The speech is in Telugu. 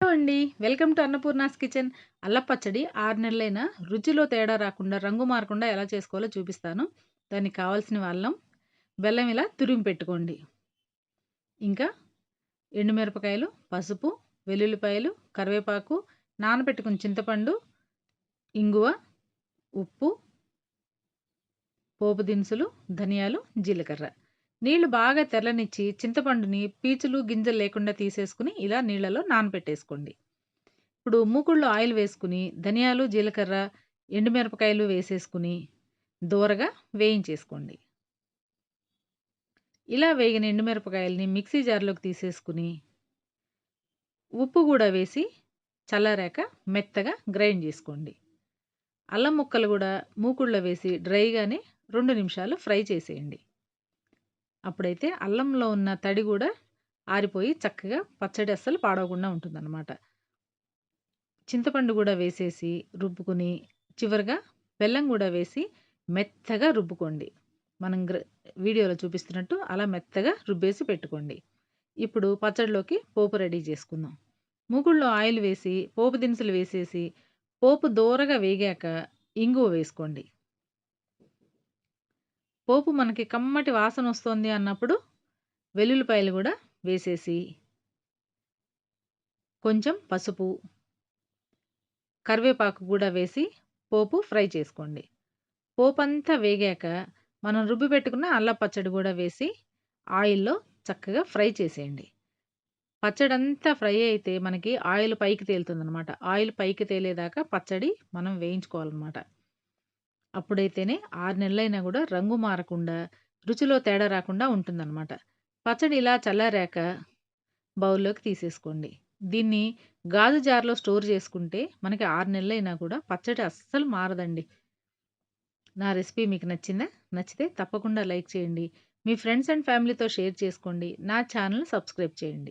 హలో అండి. Welcome to Annapurna's kitchen. అల్ల పచ్చడి ఆరు నెలలైన రుచిలో తేడా రాకుండా రంగు మారకుండా ఎలా చేసుకోవాలో చూపిస్తాను. దానికి కావాల్సిన అల్లం బెల్లం ఇలా తురిమి పెట్టుకోండి. ఇంకా ఎండుమిరపకాయలు పసుపు వెల్లుల్లిపాయలు కరివేపాకు నానబెట్టుకున్న చింతపండు ఇంగువ ఉప్పు పోపు దినుసులు ధనియాలు జీలకర్ర. నీళ్ళు బాగా తెల్లనిచ్చి చింతపండుని పీచులు గింజలు లేకుండా తీసేసుకుని ఇలా నీళ్ళలో నానబెట్టేసుకోండి. ఇప్పుడు మూకుళ్ళు ఆయిల్ వేసుకుని ధనియాలు జీలకర్ర ఎండుమిరపకాయలు వేసేసుకుని దూరగా వేయించేసుకోండి. ఇలా వేగిన ఎండుమిరపకాయలని మిక్సీ జార్లోకి తీసేసుకుని ఉప్పు కూడా వేసి చల్లారాక మెత్తగా గ్రైండ్ చేసుకోండి. అల్లం ముక్కలు కూడా మూకుళ్ళ వేసి డ్రైగానే రెండు నిమిషాలు ఫ్రై చేసేయండి. అప్పుడైతే అల్లంలో ఉన్న తడి కూడా ఆరిపోయి చక్కగా పచ్చడి అస్సలు పాడవకుండా ఉంటుందన్నమాట. చింతపండు కూడా వేసేసి రుబ్బుకుని చివరిగా బెల్లం కూడా వేసి మెత్తగా రుబ్బుకోండి. మనం వీడియోలో చూపిస్తున్నట్టు అలా మెత్తగా రుబ్బేసి పెట్టుకోండి. ఇప్పుడు పచ్చడిలోకి పోపు రెడీ చేసుకుందాం. మూగుళ్ళో ఆయిల్ వేసి పోపు దినుసులు వేసేసి పోపు దూరగా వేగాక ఇంగువ వేసుకోండి. పోపు మనకి కమ్మటి వాసన వస్తుంది అన్నప్పుడు వెల్లుల్లిపాయలు కూడా వేసేసి కొంచెం పసుపు కరివేపాకు కూడా వేసి పోపు ఫ్రై చేసుకోండి. పోపు అంతా వేగాక మనం రుబ్బి పెట్టుకున్న అల్ల పచ్చడి కూడా వేసి ఆయిల్లో చక్కగా ఫ్రై చేసేయండి. పచ్చడి అంతా ఫ్రై అయితే మనకి ఆయిల్ పైకి తేలుతుందనమాట ఆయిల్ పైకి తేలేదాకా పచ్చడి మనం వేయించుకోవాలన్నమాట. అప్పుడైతేనే ఆరు నెలలైనా కూడా రంగు మారకుండా రుచిలో తేడా రాకుండా ఉంటుందన్నమాట. పచ్చడి ఇలా చల్లారాక బౌల్లోకి తీసేసుకోండి. దీన్ని గాజు జార్లో స్టోర్ చేసుకుంటే మనకి ఆరు నెలలైనా కూడా పచ్చడి అస్సలు మారదండి. నా రెసిపీ మీకు నచ్చిందా? నచ్చితే తప్పకుండా లైక్ చేయండి. మీ ఫ్రెండ్స్ అండ్ ఫ్యామిలీతో షేర్ చేసుకోండి. నా ఛానల్ సబ్స్క్రైబ్ చేయండి.